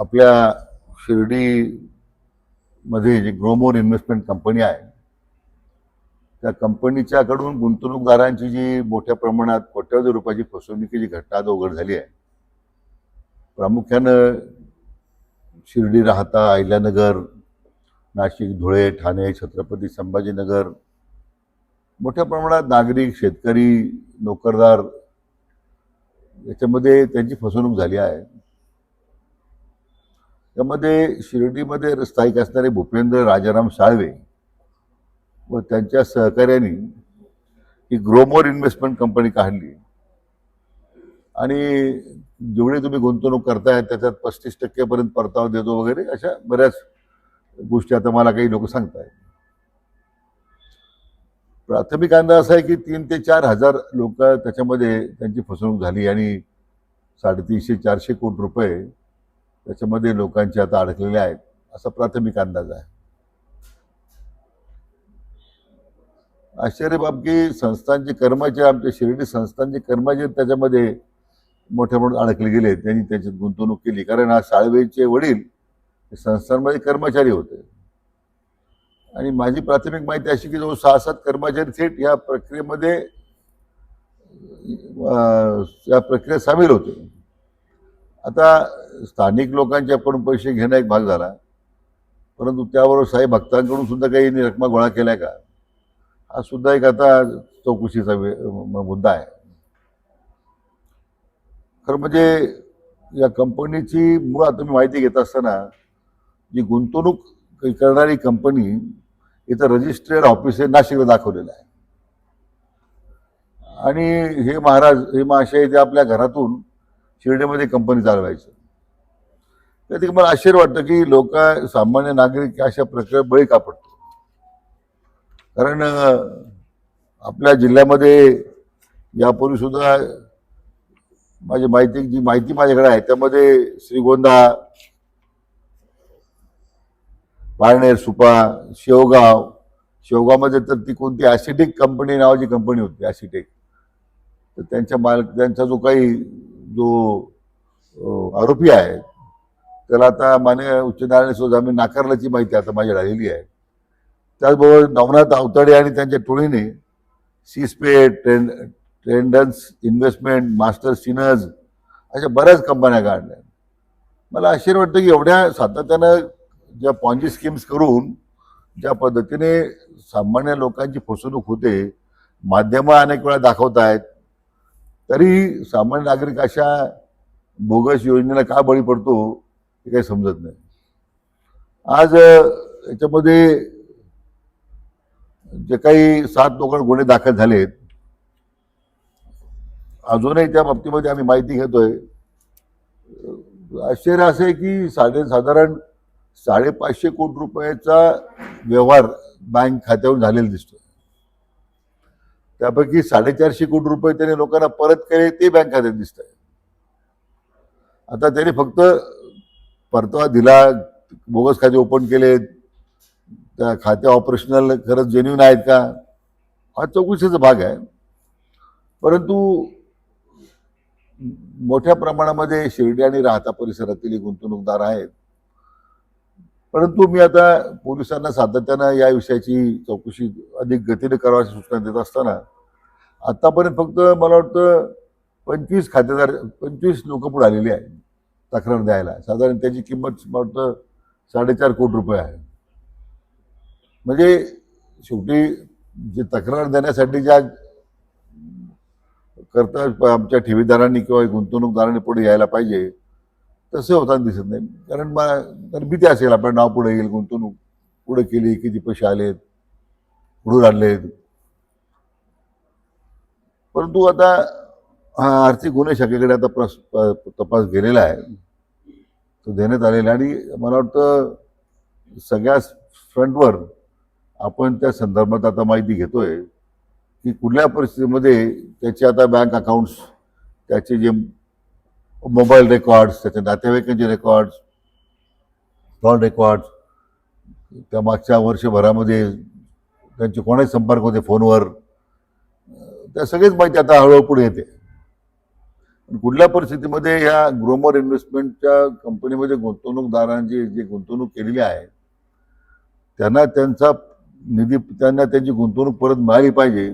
आपल्या शिर्डीमध्ये जी ग्रोमोर इन्व्हेस्टमेंट कंपनी आहे त्या कंपनीच्याकडून गुंतवणूकदारांची जी मोठ्या प्रमाणात कोट्यावधी रुपयाची फसवणुकीची घटना आज उघड झाली आहे. प्रामुख्यानं शिर्डी राहता अहिल्यानगर नाशिक धुळे ठाणे छत्रपती संभाजीनगर मोठ्या प्रमाणात नागरिक शेतकरी नोकरदार याच्यामध्ये त्यांची फसवणूक झाली आहे. त्यामध्ये शिर्डीमध्ये स्थायिक असणारे भूपेंद्र राजाराम साळवे व त्यांच्या सहकार्याने ही ग्रोमोर इन्व्हेस्टमेंट कंपनी काढली. आणि जेवढी तुम्ही गुंतवणूक करताय त्याच्यात पस्तीस टक्क्यापर्यंत परतावा देतो वगैरे अशा बऱ्याच गोष्टी आता मला काही लोक सांगतायत. प्राथमिक अंदाज असा आहे की तीन ते चार हजार लोक त्याच्यामध्ये त्यांची फसवणूक झाली आणि साडेतीनशे चारशे कोटी रुपये त्याच्यामध्ये लोकांचे आता अडकलेले आहेत असा प्राथमिक अंदाज आहे. आश्चर्य बाब की संस्थांचे कर्मचारी आमच्या शिर्डी संस्थांचे कर्मचारी त्याच्यामध्ये मोठ्या प्रमाणात अडकले गेले त्यांनी त्याच्यात गुंतवणूक केली. कारण आज साळवेचे वडील हे संस्थांमध्ये कर्मचारी होते. आणि माझी प्राथमिक माहिती अशी की जवळ सहा सात कर्मचारी थेट या प्रक्रियेमध्ये या प्रक्रियेत सामील होते. आता स्थानिक लोकांच्याकडून पैसे घेणं एक भाग झाला. परंतु त्याबरोबर साई भक्तांकडून सुद्धा काही रकमा गोळा केल्या का? हा सुद्धा एक आता चौकशीचा मुद्दा आहे. खरं म्हणजे या कंपनीची मुळात तुम्ही माहिती घेत असताना जी गुंतवणूक करणारी कंपनी इथं रजिस्ट्रेड ऑफिस हे नाशिकला दाखवलेलं आहे. आणि हे महाराज हे महाशय ते आपल्या घरातून शिर्डीमध्ये कंपनी चालवायचं. तर ते मला आश्चर्य वाटतं की लोक सामान्य नागरिक अशा प्रकारे बळी का पडतो कारण आपल्या जिल्ह्यामध्ये यापूर्वी सुद्धा माझी माहिती जी माहिती माझ्याकडे आहे त्यामध्ये श्रीगोंदा पारनेर सुपा शेवगाव शेवगावमध्ये तर ती कोणती ॲसिटिक कंपनी नावाची कंपनी होती ॲसिटिक तर त्यांच्या माल त्यांचा जो काही जो आरोपी आहे त्याला आता मान्य उच्च न्यायालयाने सुद्धा जामीन नाकारल्याची माहिती आता माझ्याकडे आलेली आहे. त्याचबरोबर नवनाथ अवताडे आणि त्यांच्या टोळीने सीस्पे ट्रेंड ट्रेंडन्स इन्व्हेस्टमेंट मास्टर सिनर्स अशा बऱ्याच कंपन्या काढल्या. मला आश्चर्य वाटतं की एवढ्या सातत्यानं ज्या पॉन्जी स्कीम्स करून ज्या पद्धतीने सामान्य लोकांची फसवणूक होते माध्यमं अनेक वेळा दाखवत आहेत तरी सामान्य नागरिक अशा बोगस योजनेला का बळी पडतो हे काही समजत नाही. आज याच्यामध्ये जे काही सात लोकांना गुन्हे दाखल झालेत अजूनही त्या बाबतीमध्ये आम्ही माहिती घेतोय. आश्चर्य असं आहे की साडे साधारण साडेपाचशे कोटी रुपयाचा व्यवहार बँक खात्यावरून झालेला दिसतोय. त्यापैकी साडेचारशे कोटी रुपये त्याने लोकांना परत केले ते बँक खात्यात दिसत आहे आता त्याने फक्त परतावा दिला बोगस खाते ओपन केले त्या खाते ऑपरेशनल खरंच जेन्युन आहेत का? हा चौकशीचा भाग आहे. परंतु मोठ्या प्रमाणामध्ये शिर्डी आणि राहता परिसरातील गुंतवणूकदार आहेत. परंतु मी आता पोलिसांना सातत्यानं या विषयाची चौकशी अधिक गतीने करावाची सूचना देत असताना आत्तापर्यंत फक्त मला वाटतं पंचवीस खातेदार पंचवीस लोक पुढे आलेली आहेत तक्रार द्यायला. साधारण त्याची किंमत मला वाटतं साडेचार कोटी रुपये आहे. म्हणजे शेवटी जे तक्रार देण्यासाठी ज्या करता आमच्या ठेवीदारांनी किंवा गुंतवणूकदारांनी पुढे यायला पाहिजे तसे होताना दिसत नाही. कारण मला कारण भीती असेल आपलं नाव पुढे येईल गुंतवणूक पुढे केली किती पैसे आलेत पुढून आणलेत. परंतु आता हा आर्थिक गुन्हे शाखेकडे आता प्रस प- तपास गेलेला आहे. तो देण्यात आलेला आहे आणि मला वाटतं सगळ्याच फ्रंटवर आपण त्या संदर्भात आता माहिती घेतोय की कुठल्या परिस्थितीमध्ये त्याचे आता बँक अकाउंट्स त्याचे जे मोबाईल रेकॉर्ड्स त्याच्या नातेवाईकांचे रेकॉर्ड्स कॉल रेकॉर्ड्स त्या मागच्या वर्षभरामध्ये त्यांचे कोणाही संपर्क होते फोनवर? त्या सगळीच माहिती आता हळूहळू पुढे येते. पण कुठल्या परिस्थितीमध्ये ह्या ग्रोमर इन्व्हेस्टमेंटच्या कंपनीमध्ये गुंतवणूकदारांची जे गुंतवणूक केलेली आहे त्यांना त्यांचा निधी त्यांना त्यांची गुंतवणूक परत मिळाली पाहिजे.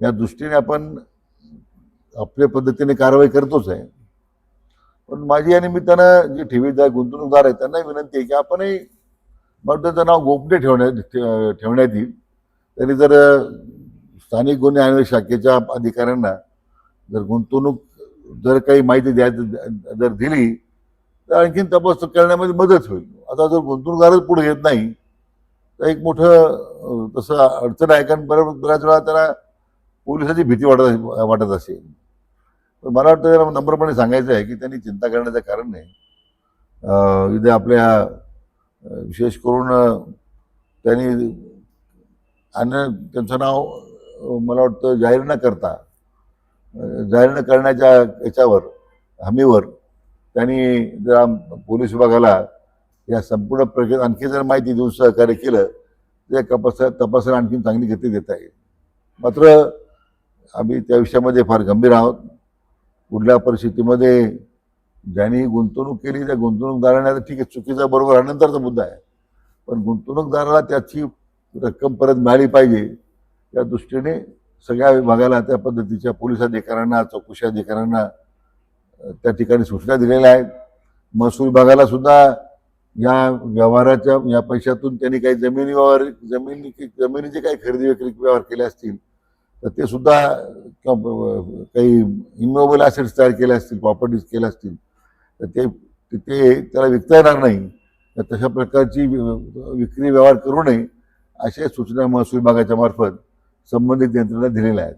या दृष्टीने आपण आपल्या पद्धतीने कारवाई करतोच आहे. पण माझी या निमित्तानं जे ठेवीदार गुंतवणूकदार आहेत त्यांना विनंती आहे की आपणही मला त्याचं नाव गोपनीय ठेवण्यात ठे- ठेवण्यात येईल. तरी जर स्थानिक गुन्हे अन्वेषण शाखेच्या अधिकाऱ्यांना जर गुंतवणूक जर काही माहिती द्यायचं जर दिली तर आणखीन तपास करण्यामध्ये मदत होईल. आता जर गुंतवणूकदारच पुढे येत नाही तर एक मोठं तसं अडचण आहे. कारण बऱ्याच बऱ्याच वेळा त्यांना पोलिसाची भीती वाटत वाटत असेल. मला वाटतं त्याला नम्रपणे सांगायचं आहे की त्यांनी चिंता करण्याचं कारण नाही. इथे आपल्या विशेष करून त्यांनी आणि त्यांचं नाव मला वाटतं जाहीर न करता जाहीर न करण्याच्या याच्यावर हमीवर त्यांनी जर पोलीस विभागाला या संपूर्ण प्रक्रियेत आणखी जर माहिती देऊन सहकार्य केलं तर कपास तपासाला आणखी चांगली गती देता येईल. मात्र आम्ही त्या विषयामध्ये फार गंभीर आहोत. कुठल्या परिस्थितीमध्ये ज्यांनी गुंतवणूक केली त्या गुंतवणूकदाराने आता ठीक आहे चुकीचा बरोबर हा नंतरचा मुद्दा आहे. पण गुंतवणूकदाराला त्याची रक्कम परत मिळाली पाहिजे या दृष्टीने सगळ्या विभागाला त्या पद्धतीच्या पोलीस अधिकाऱ्यांना चौकशी अधिकाऱ्यांना त्या ठिकाणी सूचना दिलेल्या आहेत. महसूल विभागाला सुद्धा या व्यवहाराच्या या पैशातून त्यांनी काही जमिनी व्यवहार जमिनी जमिनीचे काही खरेदी विक्री व्यवहार केले असतील तर ते सुद्धा काही इमोबल ॲसेट्स तयार केले असतील प्रॉपर्टीज केल्या असतील तर ते ते- त्याला विकता येणार नाही तर तशा प्रकारची विक्री व्यवहार करू नये अशा सूचना महसूल विभागाच्या मार्फत संबंधित यंत्रणा दिलेल्या आहेत.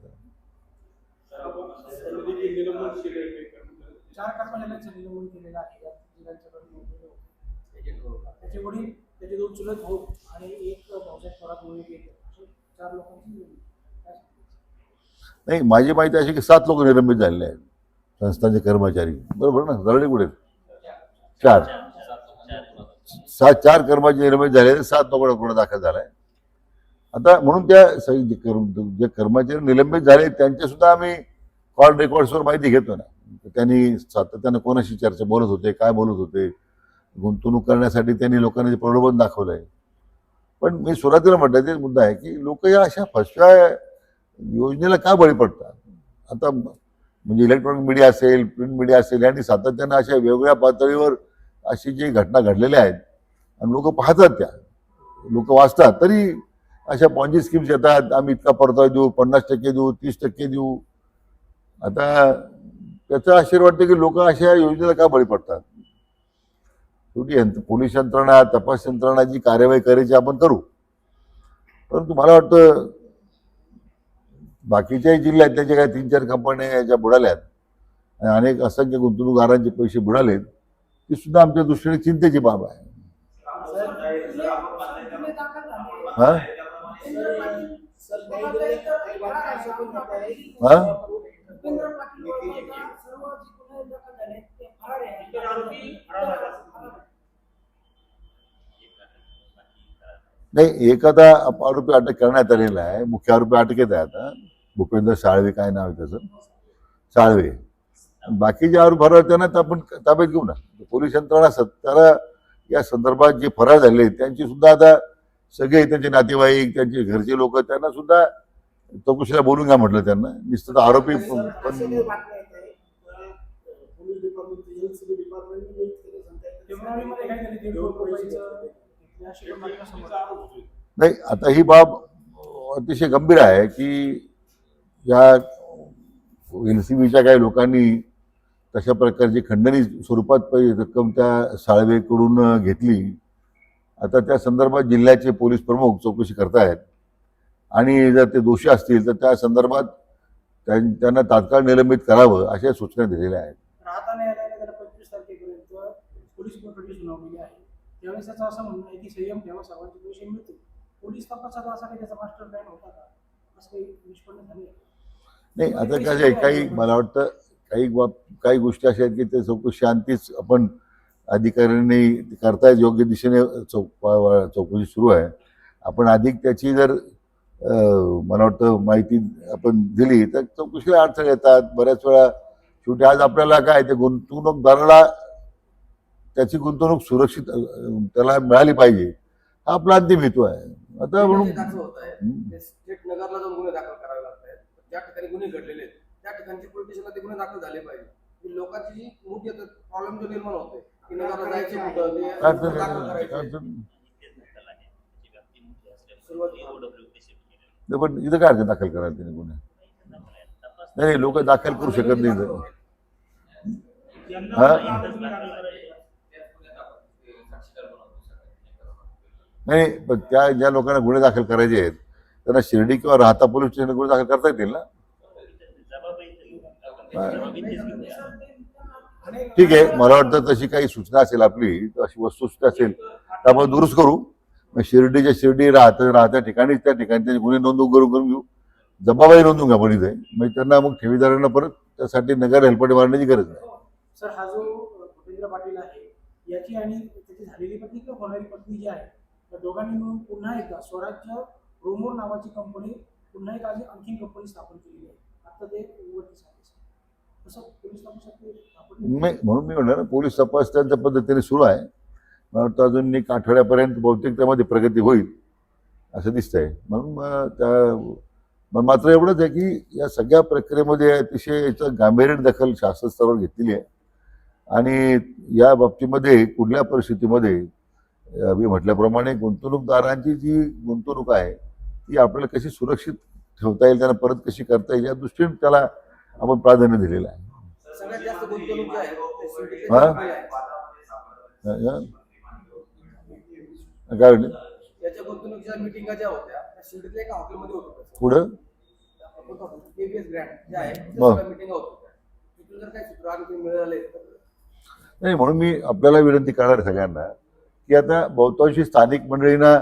त्याचे वडील त्याचे दोन चुलत भाऊ आणि एक भाऊसाहेब थोरात चार लोकांची? नाही माझी माहिती अशी की सात लोक निलंबित झालेले आहेत. संस्थांचे कर्मचारी. बरोबर ना? दरडे कुठे चार. सात चार कर्मचारी निलंबित झाले आहेत, सात लोकांना गुन्हा दाखल झाला आहे आता म्हणून त्या जे जे कर्मचारी निलंबित झाले त्यांचे सुद्धा आम्ही कॉल रेकॉर्ड्सवर माहिती घेतो ना. त्यांनी सातत्यानं कोणाशी चर्चा बोलत होते काय बोलत होते? गुंतवणूक करण्यासाठी त्यांनी लोकांना जे प्रलोभन आहे पण मी सुरुवातीला म्हटलं तेच मुद्दा आहे की लोक या अशा फसव्या योजनेला का बळी पडतात? आता म्हणजे इलेक्ट्रॉनिक मीडिया असेल प्रिंट मीडिया असेल यांनी सातत्यानं अशा वेगवेगळ्या पातळीवर अशी जी घटना घडलेल्या आहेत आणि लोक पाहतात त्या. लोक वाचतात तरी अशा पॉन्जी स्कीम्स येतात आम्ही इतका परतावा देऊ पन्नास टक्के देऊ तीस टक्के देऊ. आता त्याचं आश्चर्य वाटतं की लोक अशा योजनेला का बळी पडतात? शेवटी यंत्र पोलीस यंत्रणा तपास यंत्रणा जी कार्यवाही करायची आपण करू. परंतु मला वाटतं बाकीच्याही जिल्ह्यात त्याचे काही तीन चार कंपन्या याच्या बुडाल्यात. आणि अनेक असंख्य गुंतवणूकदारांचे पैसे बुडालेत. ती सुद्धा आमच्या दृष्टीने चिंतेची बाब आहे. हा? हा? नाही एक आता आरोपी अटक करण्यात आलेला आहे. मुख्य आरोपी अटकेत आहे आता भूपेंद्र साळवे काय नाव आहे त्याचं? साळवे. बाकीचे आरोप फरार त्यांना आपण ताब्यात घेऊ ना. पोलीस यंत्रणा सत- त्याला या संदर्भात जे फरार झाले त्यांची सुद्धा आता सगळे त्यांचे नातेवाईक त्यांचे घरचे लोक त्यांना सुद्धा चौकशीला बोलून घ्या म्हटलं त्यांना. नुसतं आरोपी पण. नाही आता ही बाब अतिशय गंभीर आहे की या एन सी बीच्या काही लोकांनी तशा प्रकारची खंडणी स्वरूपात रक्कम त्या साळवेकडून घेतली. आता त्या संदर्भात जिल्ह्याचे पोलीस प्रमुख चौकशी करतायत. आणि जर ते दोषी असतील तर त्या संदर्भात त्यांना तात्काळ निलंबित करावं अशा सूचना दिलेल्या आहेत. पोलीस तपासात असा काही त्याचा मास्टर प्लॅन होता का? असं काही निष्पन्न झाले नाही आता कसं आहे काही मला वाटतं काही बाब काही गोष्टी अशा आहेत की ते चौकशी शांतीच आपण अधिकाऱ्यांनी करतायत योग्य दिशेने चौक चौकशी सुरू आहे. आपण अधिक त्याची जर मला वाटतं माहिती आपण दिली तर चौकशीला अडचण येतात. बऱ्याच वेळा शेवटी आज आपल्याला काय ते गुंतवणूकदाराला त्याची गुंतवणूक सुरक्षित त्याला मिळाली पाहिजे. हा आपला अंतिम हेतू आहे. आता म्हणून ज्या ठिकाणी गुन्हे घडलेले आहेत त्या ठिकाणचे पोलीस स्टेशनला ते गुन्हे दाखल झाले पाहिजे की लोकांची जी मोठी प्रॉब्लेम जो निर्माण होते की नगरला जायचे कुठं ते दाखल करायचे पण इथं काय दाखल करायला त्याने गुन्हे नाही लोक दाखल करू शकत नाही इथं. हा? नाही पण त्या ज्या लोकांना गुन्हे दाखल करायचे आहेत त्यांना शिर्डी किंवा राहता पोलीस स्टेशनकडून दाखल करता येतील ना? ठीक आहे मला वाटतं तशी काही सूचना असेल आपली अशी वस्तुस्थिती असेल तर आपण दुरुस्त करू. मग शिर्डीच्या शिर्डी राहतं राहत्या ठिकाणी त्या ठिकाणी त्यांचे गुन्हे नोंदवून करून करून घेऊ. जबाबाई नोंदवून घ्या आपण इथे. मग त्यांना मग ठेवीदारांना परत त्यासाठी नगर हेल्पटी मारण्याची गरज नाही. सर हा जो भूपेंद्र पाटील आहे याची आणि त्याची झालेली पत्नी किंवा होणारी पत्नी जी आहे त्या दोघांनी मिळून पुन्हा एकदा स्वराज्य रोमोर नावाची कंपनी पुन्हा एक आधी आणखी कंपनी स्थापन केलेली आहे. आता ते उघडकीस म्हणून मी म्हणणार पोलीस तपास त्यांच्या पद्धतीने सुरू आहे. मला वाटतं अजून एक आठवड्यापर्यंत बहुतेक त्यामध्ये प्रगती होईल असं दिसतंय. म्हणून मग त्या मग मात्र एवढंच आहे की या सगळ्या प्रक्रियेमध्ये अतिशय याचं गांभीर्य दखल शासन स्तरावर घेतलेली आहे. आणि या बाबतीमध्ये कुठल्या परिस्थितीमध्ये मी म्हटल्याप्रमाणे गुंतवणूकदारांची जी गुंतवणूक आहे ती आपल्याला कशी सुरक्षित ठेवता येईल त्यांना परत कशी करता येईल या दृष्टीने त्याला आपण प्राधान्य दिलेलं आहे. काय? पुढं नाही म्हणून मी आपल्याला विनंती करणार सगळ्यांना की आता बहुतांशी स्थानिक मंडळींना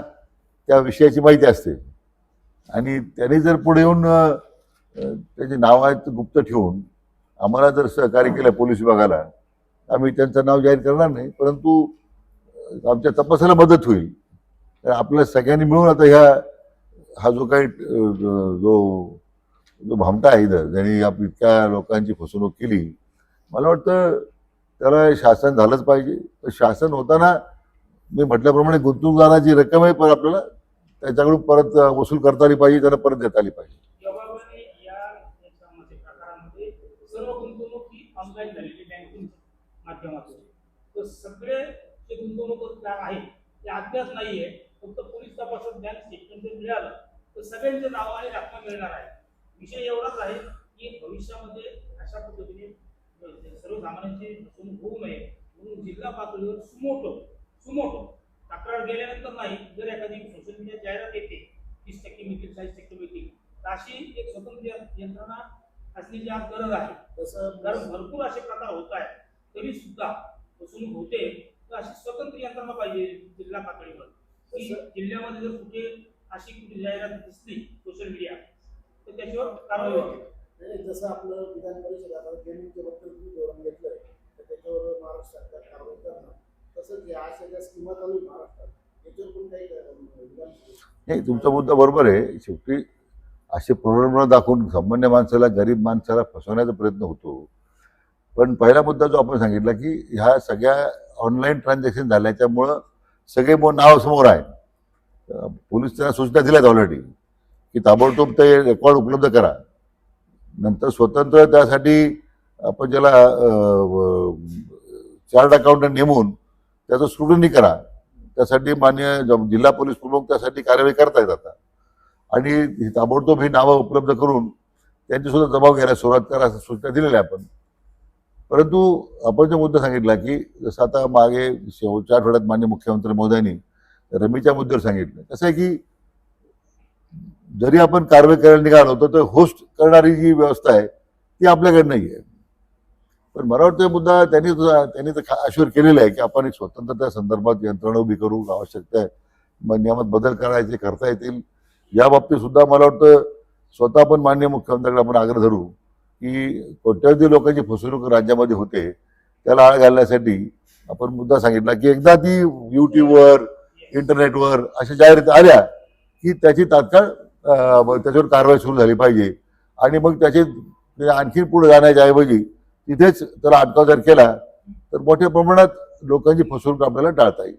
त्या विषयाची माहिती असते. आणि त्याने जर पुढे येऊन त्याची नाव आहेत गुप्त ठेवून आम्हाला जर सहकार्य केलं पोलीस विभागाला आम्ही त्यांचं नाव जाहीर करणार नाही परंतु आमच्या तपासाला मदत होईल. तर आपल्या सगळ्यांनी मिळून आता ह्या हा जो काही जो जो भामटा आहे इथं ज्यांनी आप इतक्या लोकांची फसवणूक केली मला वाटतं त्याला शासन झालंच पाहिजे. तर शासन होताना मी म्हटल्याप्रमाणे गुंतवणूकदाराची रक्कम आहे पण आपल्याला त्याच्याकडून परत वसूल करता आली पाहिजे त्यांना परत देता आली पाहिजे. याबाबत या प्रकारामध्ये सर्व गुंतवणूक झालेली तर सगळे जे आहेत ते फक्त पोलीस बँक जर मिळालं तर नाव मिळणार आहे. विषय एवढाच आहे की भविष्यामध्ये अशा पद्धतीने सर्वसामान्यांची फसवणूक होऊ नये. म्हणून जिल्हा पातळीवर सुमोटो सुमोटो. तक्रार गेल्यानंतर नाही जर एखादी सोशल मीडिया जाहिरात येते तीस टक्के मिळतील चाळीस टक्के मिळतील तर अशी एक स्वतंत्र यंत्रणा असण्याची आज गरज आहे. तसं कारण भरपूर असे प्रकार होत आहेत तरी सुद्धा फसवणूक होते तर अशी स्वतंत्र यंत्रणा पाहिजे जिल्हा पातळीवर. की जिल्ह्यामध्ये जर कुठे अशी कुठे जाहिरात दिसली सोशल मीडिया तर त्याच्यावर कारवाई नाही, जसं आपलं विधान परिषद आता गेमिंगच्या बद्दल तुम्ही धोरण घेतलंय तर त्याच्यावर महाराष्ट्र सरकार कारवाई करणार. तसंच या अशा ज्या स्कीमा चालू महाराष्ट्रात. पण काही नाही तुमचा मुद्दा बरोबर आहे. शेवटी असे प्रलोभन दाखवून सामान्य माणसाला गरीब माणसाला फसवण्याचा प्रयत्न होतो. पण पहिला मुद्दा जो आपण सांगितला की ह्या सगळ्या ऑनलाईन ट्रान्झॅक्शन झाल्याच्यामुळं सगळे मो नाव समोर आहे. पोलीस त्यांना सूचना दिल्यात ऑलरेडी की ताबडतोब ते रेकॉर्ड उपलब्ध करा. नंतर स्वतंत्र त्यासाठी आपण ज्याला चार्ट अकाउंटंट नेमून त्याचं स्क्रुटनी करा. त्यासाठी मान्य जिल्हा पोलीस प्रमुख त्यासाठी कार्यवाही करतायत आता. आणि ताबडतोब ही नावं उपलब्ध करून त्यांची सुद्धा जबाब घ्यायला सुरुवात करा असं सूचना दिलेल्या आपण. परंतु आपण जो मुद्दा सांगितला की जसं आता मागे शेवटच्या आठवड्यात मान्य मुख्यमंत्री मोदयांनी रमीच्या मुद्द्यावर सांगितलं. कसं आहे की जरी आपण कारवाई करायला निघालो तर होस्ट करणारी जी व्यवस्था आहे ती आपल्याकडे नाही आहे पण मला वाटतं मुद्दा त्यांनी सुद्धा- त्यांनी तर अश्युअर केलेला आहे की आपण एक स्वतंत्र त्या संदर्भात यंत्रणा उभी करू आवश्यकता आहे. मग नियमात बदल करायचे करता येतील. या बाबतीत सुद्धा मला वाटतं स्वतः पण मान्य मुख्यमंत्र्यांकडे आपण आग्रह धरू की कोट्यावधी लोकांची फसवणूक राज्यामध्ये होते त्याला आळ घालण्यासाठी आपण मुद्दा सांगितला की एकदा ती युट्यूबवर इंटरनेटवर अशा जाहिराती आल्या की त्याची तात्काळ त्याच्यावर कारवाई सुरू झाली पाहिजे. आणि मग त्याचे ते आणखी पुढे जाण्याच्या ऐवजी तिथेच त्याला अटकाव जर केला तर मोठ्या प्रमाणात लोकांची फसवणूक आपल्याला टाळता येईल.